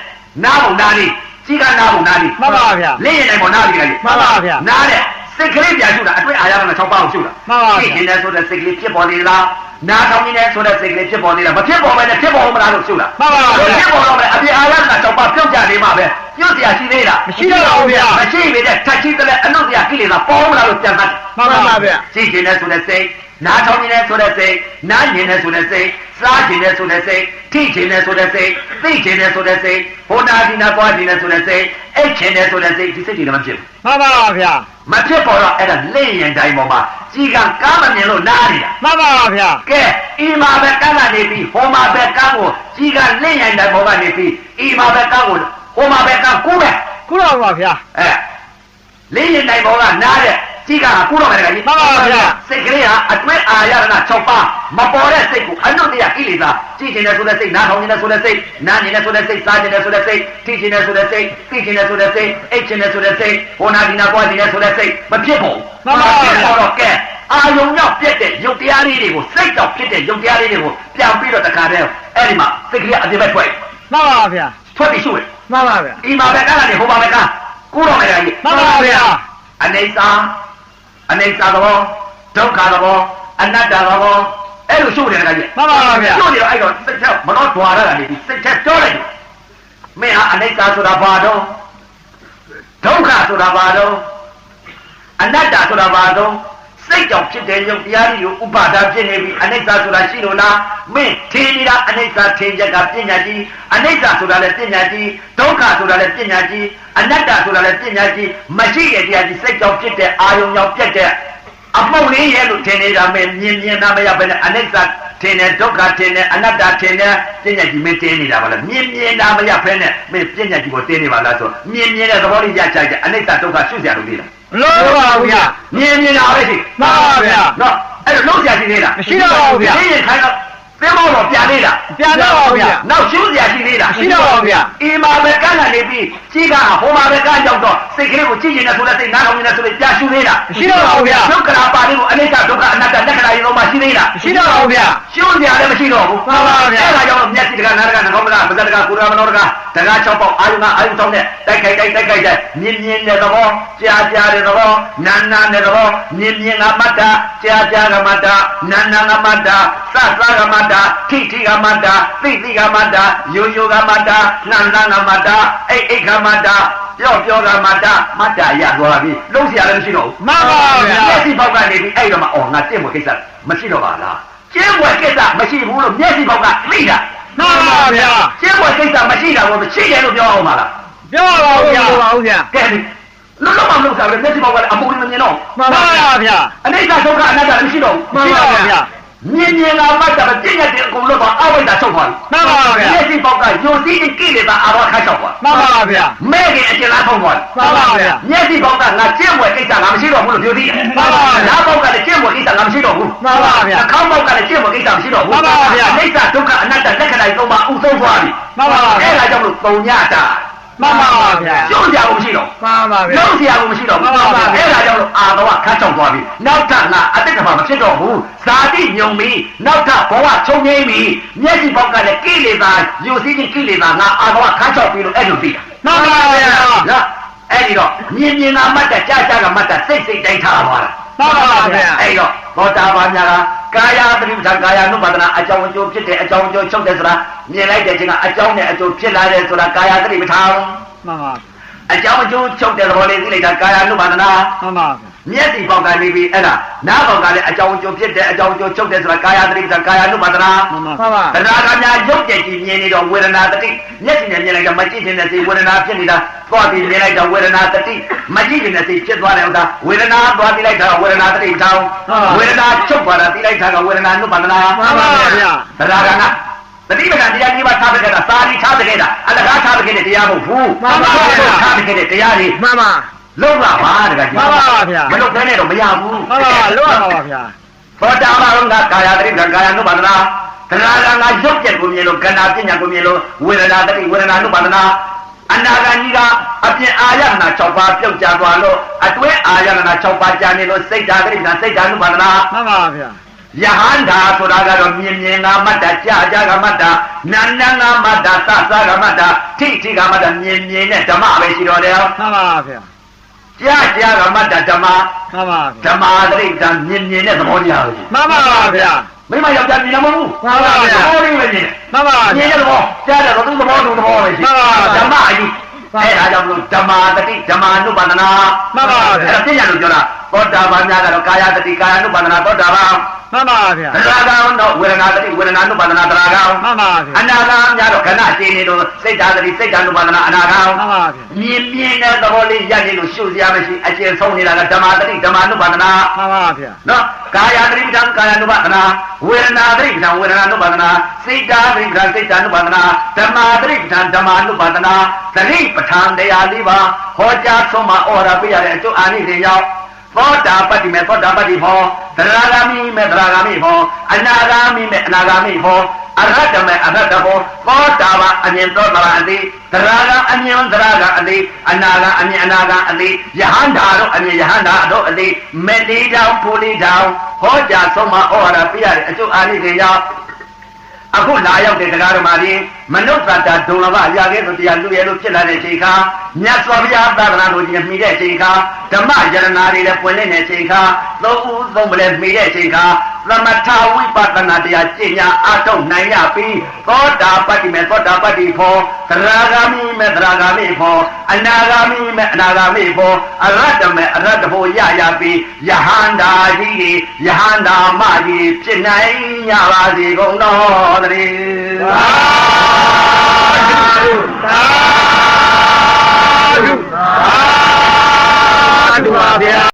နားဘုံနားလေးကြီးကနားဘုံနားလေးမှန်ပါဗျာနေရင်တိုင်းပေါ့နားလေးကလေးမှန်ပါဗျာနားတဲ့ စိတ်ကလေးပြန်ရှုတာအတွဲအာရက6ပါးကိုရှုတာ မှန်ပါဗျာ သိနေတယ်ဆိုတဲ့စိတ်ကလေးဖြစ်ပေါ်နေလားနားထောင်နေတယ်ဆိုတဲ့စိတ်ကလေးဖြစ်ပေါ်နေလားမဖြစ်ပေါ်ပဲနဲ့ဖြစ်ပေါ်မလားလို့ရှုတာ မှန်ပါဗျာ ဖြစ်ပေါ်တော့ပဲအပြင်အာရက6ပါးပြုတ်ကြနေမှာပဲပြုတ်เสียရှိသေးလား မရှိတော့ဘူးဗျာ မရှိပေတဲ့ထက်ချိတဲ့လည်းအနုတ္တရာကိလေသာပေါ်မလားလို့ပြန်တတ်တယ် မှန်ပါဗျာ ကြည့်ခြင်းနဲ့ဆိုတဲ့စိတ် နားထောင်ခြင်းနဲ့ဆိုတဲ့စိတ်နားကျင်နဲ့ဆိုတဲ့စိတ်စားခြင်းနဲ့ဆိုတဲ့စိတ်ထိခြင်းနဲ့ဆိုတဲ့စိတ်သိခြင်းနဲ့ဆိုတဲ့စိတ်ဟောနာဒီနာသွားခြင်းနဲ့ဆိုတဲ့စိတ်အိတ်ခြင်းနဲ့ဆိုတဲ့စိတ်ဒီစိတ်တွေလည်းမဖြစ်ဘူးမှန်ပါဗျာမဖြစ်ပေါ်တော့အဲ့ဒါလက်ရင်တိုင်းပေါ်မှာကြီးကကားမမြင်လို့နားနေတာမှန်ပါဗျာကဲဤမှာပဲကန်းကနေပြီးဟောမှာပဲကန်းကိုကြီးကလက်ရင်တိုင်းပေါ်ကနေပြီးဤမှာပဲကန်းကိုဟောမှာပဲကန်းကူးမယ်ခုတော့ပါဗျာအဲလက်ရင်တိုင်းပေါ်ကနားတဲ့ ကြီးကကူးတော့မယ်တကယ်ကြီးမှန်ပါဗျာစိတ်ကလေးဟာအတွဲအာရဏ6ပါးမပေါ်တဲ့စိတ်ကိုအနုတ္တယကိလေသာကြည့်ခြင်းနဲ့ဆိုတဲ့စိတ်နားထောင်ခြင်းနဲ့ဆိုတဲ့စိတ်နားခြင်းနဲ့ဆိုတဲ့စိတ်စားခြင်းနဲ့ဆိုတဲ့စိတ်ထိခြင်းနဲ့ဆိုတဲ့စိတ်သိခြင်းနဲ့ဆိုတဲ့စိတ်အိတ်ခြင်းနဲ့ဆိုတဲ့စိတ်ဟောနာဒီနာပွားခြင်းနဲ့ဆိုတဲ့စိတ်မဖြစ်ဘူးမှန်ပါဗျာတော့ကဲအာယုံရောက်ပြက်တဲ့ယုတ်တရားလေးတွေကိုစိတ်ကြောင့်ဖြစ်တဲ့ယုတ်တရားလေးတွေကိုပြန်ပြီးတော့တခါတည်းအဲ့ဒီမှာစိတ်ကလေးအပြည့်ပဲထွက်မှန်ပါဗျာထွက်ပြီးရှုတယ်မှန်ပါဗျာဒီမှာပဲကလာနေဟိုမှာပဲကကူတော့မယ်ကြီးမှန်ပါဗျာအနေစာ အနေစာသဘောဒုက္ခသဘောအနတ္တသဘောအဲ့လိုရှုနေတာကြီးမှန်ပါဗျာရှုနေတော့အဲ့တော့စိတ်ထက်မတော့တွာရတာနေပြီးစိတ်ထက်ပြောလိုက်တယ်မင်းဟာအနေစာဆိုတာဘာတော့ဒုက္ခဆိုတာဘာတော့အနတ္တဆိုတာဘာတော့ စိတ်ကြောင့်ဖြစ်တဲ့ယုတ်တရားကြီးကိုဥပါဒာဖြစ်နေပြီအနိစ္စဆိုတာရှိလို့လားမင်းထင်နေတာအနိစ္စထင်ချက်ကပညာကြီးအနိစ္စဆိုတာလည်းပညာကြီးဒုက္ခဆိုတာလည်းပညာကြီးအနတ္တဆိုတာလည်းပညာကြီးမရှိတဲ့တရားကြီးစိတ်ကြောင့်ဖြစ်တဲ့အာယုံကြောင့်ပြတ်တဲ့ အမှုတ်လေးရဲ့လို့ထင်နေတာမင်းမြင်မြင်နာမရဘဲနဲ့အနိစ္စထင်တယ်ဒုက္ခထင်တယ်အနတ္တထင်တယ်ပညာကြီးမင်းတင်းနေတာပါလားမြင်မြင်နာမရဘဲနဲ့မင်းပညာကြီးကိုတင်းနေပါလားဆိုမြင်မြင်တဲ့သဘောလေးရချင်တဲ့အနိစ္စဒုက္ခရှုစရာလို့နေတာလို့ပါဗျာမြင်မြင်တာပဲရှိမှန်ပါဗျာနော်အဲ့တော့လုံးစရာရှိသေးလားမရှိတော့ပါဘူးဗျာဒီရင်ခိုင်းတော့ သင်းမောတော့ပြန်သေးလားပြန်တော့ပါဗျာနောက်ရှုစရာရှိသေးလားရှိတော့ပါဗျာအီမာပဲကန်းလာနေပြီးကြီးကဟိုမှာပဲကန်းရောက်တော့စိတ်ကလေးကိုကြည့်ရင်လည်းဆိုတဲ့စိတ်နားထောင်ရင်လည်းဆိုတဲ့ကြာရှုသေးလားမရှိတော့ပါဘူးဗျာဒုက္ခရာပါလေးကိုအနိစ္စဒုက္ခအနတ္တလက္ခဏာရင်တော့မှရှိသေးလားရှိတော့ပါဗျာရှုစရာလည်းမရှိတော့ဘူးမှန်ပါဗျာအဲ့ဒါကြောင့်မျက်စိတကနားတကနှာခေါင်းတကပါးစပ်တကကုရမနောတကတကား၆ပေါက်အာယုငါအာယုတောင်းတဲ့တိုက်ခိုက်တိုက်တိုက်ခိုက်တဲ့မြင်မြင်တဲ့သဘောကြားကြားတဲ့သဘောနာနာတဲ့သဘောမြင်မြင်ကမတ္တကြားကြားကမတ္တနာနာကမတ္တသသကမတ္တထိထိကမတ္တသိသိကမတ္တယုယုကမတ္တနာနာကမတ္တအိတ်အိတ်ကမတ္တပြောပြောကမတ္တမတ္တရသွားပြီလုံးစရာလည်းမရှိတော့ဘူးမှန်ပါဗျာမျက်စိပေါက်ကနေပြီးအဲ့တော့မှအော်ငါတင့်မွေကိစ္စမရှိတော့ပါလားကျင်းဝယ်ကိစ္စမရှိဘူးလို့မျက်စိပေါက်ကသိတာမှန်ပါဗျာကျင်းဝယ်ကိစ္စမရှိတာကိုမရှိတယ်လို့ပြောအောင်ပါလားပြောပါဦးဗျာပါဦးဗျာကဲလုံးလုံးမလုပ်စားပဲမျက်စိပေါက်ကလည်းအမူမမြင်တော့မှန်ပါဗျာအနိစ္စဒုက္ခအနတ္တလည်းမရှိတော့မှန်ပါဗျာ မြင်မြင်လာမှတ်တာပဲပြည့်ညတ်တဲ့အကုန်လုံးကအဝိဒ္ဓချုပ်သွားပြီမှန်ပါဗျာမျက်စိပေါက်ကယုံစည်းကိလေသာအာဝခါချောက်သွားမှန်ပါဗျာမဲ့ခင်အကျဉ်းလားထုံသွားမှန်ပါဗျာမျက်စိပေါက်ကငါကျင့်ဝယ်ကိစ္စငါမရှိတော့ဘူးလို့ပြောသေးတယ်မှန်ပါဗျာနားပေါက်ကလည်းကျင့်ဝယ်ကိစ္စငါမရှိတော့ဘူးမှန်ပါဗျာအခေါင်းပေါက်ကလည်းကျင့်ဝယ်ကိစ္စမရှိတော့ဘူးမှန်ပါဗျာအိဋ္ဌဒုက္ခအနတ္တလက္ခဏာကြီးသုံးပါဥဆုံးသွားပြီမှန်ပါဗျာအဲ့ဒါကြောင့်လို့ပုံညတာ မှန်ပါဗျာကျုံကြဘူးမရှိတော့မှန်ပါဗျာလုံးစရာကိုမရှိတော့မှန်ပါဗျာအဲ့ဒါကြောင့်လို့အာတော်ကခတ်ချောက်သွားပြီနောက်ထပ်ငါအတိတ်ကမှမဖြစ်တော့ဘူးဇာတိညုံပြီနောက်ထပ်ဘဝချုပ်ငိမ့်ပြီမျက်စိပေါက်ကလည်းကိလေသာယူစည်းခြင်းကိလေသာငါအာတော်ကခတ်ချောက်ပြီလို့အဲ့လိုသိတာမှန်ပါဗျာနော်အဲ့ဒီတော့မြင်မြင်သာမှတ်တာကြာကြာကမှတ်တာစိတ်စိတ်တိုင်းထားသွားတာမှန်ပါဗျာအဲ့တော့သောတာပန်များက ကာယသတိပဋ္ဌာန်ကာယ ानु ပါဒနာအကြောင်းအကျိုးဖြစ်တဲ့အကြောင်းအကျိုးချုပ်တယ်ဆိုတာမြင်လိုက်တဲ့ချိန်ကအကြောင်းနဲ့အကျိုးဖြစ်လာတယ်ဆိုတာကာယသတိပဋ္ဌာန်မှန်ပါအကြောင်းအကျိုးချုပ်တဲ့သဘောလေးသိလိုက်တာကာယ ानु ပါဒနာမှန်ပါဗျာ မျက်စိပေါက်ကနေပြီးအဲ့ဒါနားပေါက်ကလည်းအကြောင်းအကျိုးဖြစ်တဲ့အကြောင်းအကျိုးချုပ်တယ်ဆိုတာကာယသတိပဋ္ဌာန်ကာယ ानु ပါဒနာမှန်ပါမှန်ပါတရားကများရုပ်ကြည်ကြည်မြင်နေတော့ဝေဒနာတတိမျက်စိနဲ့မြင်လိုက်တော့မကြည့်တဲ့စိတ်ဝေဒနာဖြစ်နေတာသွားပြီးမြင်လိုက်တော့ဝေဒနာတတိမကြည့်တဲ့စိတ်ဖြစ်သွားတယ်ဥစ္စာဝေဒနာသွားပြီးလိုက်တာဝေဒနာတတိထောင်းဝေဒနာချုပ်သွားတာပြီးလိုက်တာကဝေဒနာနုပါဒနာမှန်ပါဗျာတရားကနာတတိပဒံတရားကြီးပါထားတဲ့ကတာစာရီထားတဲ့ကတာအလကားထားတဲ့ကတဲ့တရားမဟုတ်ဘူးမှန်ပါဗျာထားတဲ့ကတဲ့တရားတွေမှန်ပါ လောက်လာပါတကကြီးမှန်ပါဗျာမလောက်သေးနဲ့တော့မရဘူးမှန်ပါလောက်ရမှာပါဗျာဘောတာမလုံးကကာယတတိကာယနုပါဒနာသရဏငါရုပ်ချက်ကိုမြင်လို့ကန္နာပညာကိုမြင်လို့ဝေဒနာတတိဝေဒနာနုပါဒနာအနာဂါကြီးကအပြင်အာရဏ6ပါးပြုတ်ကြသွားလို့အတွဲအာရဏ6ပါးကြာနေလို့စိတ်ဓာတ်တိစိတ်ဓာတ်နုပါဒနာမှန်ပါဗျာယဟန္တာဆိုတာကတော့မြင်မြင်ကမတ္တကြာကြာကမတ္တနာနာကမတ္တသသကမတ္တထိထိကမတ္တမြင်မြင်နဲ့ဓမ္မပဲရှိတော်တယ်ဟုတ်ပါဗျာ ကြာကြာကမတ္တဓမ္မမှန်ပါဗျာဓမ္မတတိကမြင်မြင်နဲ့သဘောတရားပဲရှိမှန်ပါဗျာမိမယောက်ျားမြင်မှာမဟုတ်ဘူးမှန်ပါဗျာသဘောလေးပဲမြင်တယ်မှန်ပါမြင်ဗျာတဲ့သဘောကြားတယ်တော့သူသဘောသူသဘောပဲရှိမှန်ပါဗျာဓမ္မအယူမှန်ပါအဲ့ဒါကြောင့်မလို့ဓမ္မတတိဓမ္မ ानु ပါဒနာမှန်ပါဗျာအဲ့ဒါပြည့်ရလို့ပြောတာသောတာပန်များကတော့ကာယတတိကာယ ानु ပါဒနာသောတာပန် မှန်ပါဗျာသရကောင်တော့ဝေဒနာတိဝေဒနာနုပါဒနာသရကောင်မှန်ပါဗျာအနာဂါများတော့ခဏအခြေအနေတော့စိတ်ဓာတ်တိစိတ်ဓာတ်နုပါဒနာအနာဂါမှန်ပါဗျာမြင်မြင်တဲ့သဘောလေးရက်နေလို့ရှုစရာမရှိအကျဉ်းဆုံးနေတာကဓမ္မတိဓမ္မနုပါဒနာမှန်ပါဗျာနော်ကာယတိပ္ပံကာယနုပါဒနာဝေဒနာတိပ္ပံဝေဒနာနုပါဒနာစိတ်ဓာတ်တိပ္ပံစိတ်ဓာတ်နုပါဒနာဓမ္မတိပ္ပံဓမ္မနုပါဒနာသတိပဋ္ဌာန်တရားလေးပါဟောကြားဆုံးမှာဩရာပြရတဲ့အကျိုးအာနိသင်ရောက် သောတာပတ္တိမေသောတာပတ္တိဟောသရဂာမိမေသရဂာမိဟောအနာဂာမိမေအနာဂာမိဟောအရဟတမေအရဟတဟောသောတာပန်အမြင်သောတာပန်အတိသရဂာအမြင်သရဂာအတိအနာဂာအမြင်အနာဂာအတိယဟန္တာတို့အမြင်ယဟန္တာတို့အတိမေတိတောင်ဖူလီတောင်ဟောကြားဆုံးမဩရပြရတဲ့အကျိုးအာနိသင်ရောက်အခုလာရောက်တဲ့တရားတော်မှာဒီမနုဿတာဒုံလဘရာခဲ့သူတရားလူရဲလို့ဖြစ်လာတဲ့ချိန်ခါမြတ်စွာဘုရားသာသနာတော်ကြီးမိတဲ့ချိန်ခါဓမ္မယရနာတွေလည်းပွင့်နေတဲ့ချိန်ခါသုံးဦးသုံးပလဲမိတဲ့ချိန်ခါသမထဝိပဿနာတရားကျင့်ညာအထုတ်နိုင်ရပြီးသောတာပတ္တိမေသောတာပတ္တိဖောသရဂာမိမေသရဂာမိဖောအနာဂာမိမေအနာဂာမိဖောအရတ္တမေအရတ္တဖောရရပြီးယဟန္တာကြီးတွေယဟန္တာမကြီးဖြစ်နိုင်ကြပါစေကုန်တော်တည်း Adiós.